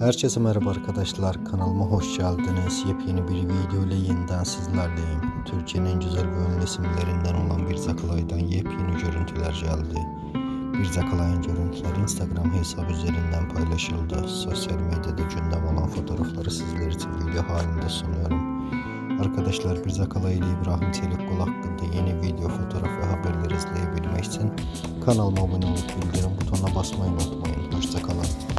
Herkese merhaba arkadaşlar. Kanalıma hoş geldiniz. Yepyeni bir video ile yeniden sizlerleyim. Türkiye'nin güzel ve ünlü isimlerinden olan Bir Zakalay'dan yepyeni görüntüler geldi. Bir Zakalay'ın görüntüleri Instagram hesabı üzerinden paylaşıldı. Sosyal medyada gündem olan fotoğrafları sizler için video halinde sunuyorum. Arkadaşlar Bir Zakalay ile İbrahim Çelikkol hakkında yeni video, fotoğraf ve haberleri izleyebilmek için kanalıma abone olup bildirim butonuna basmayı unutmayın. Hoşçakalın.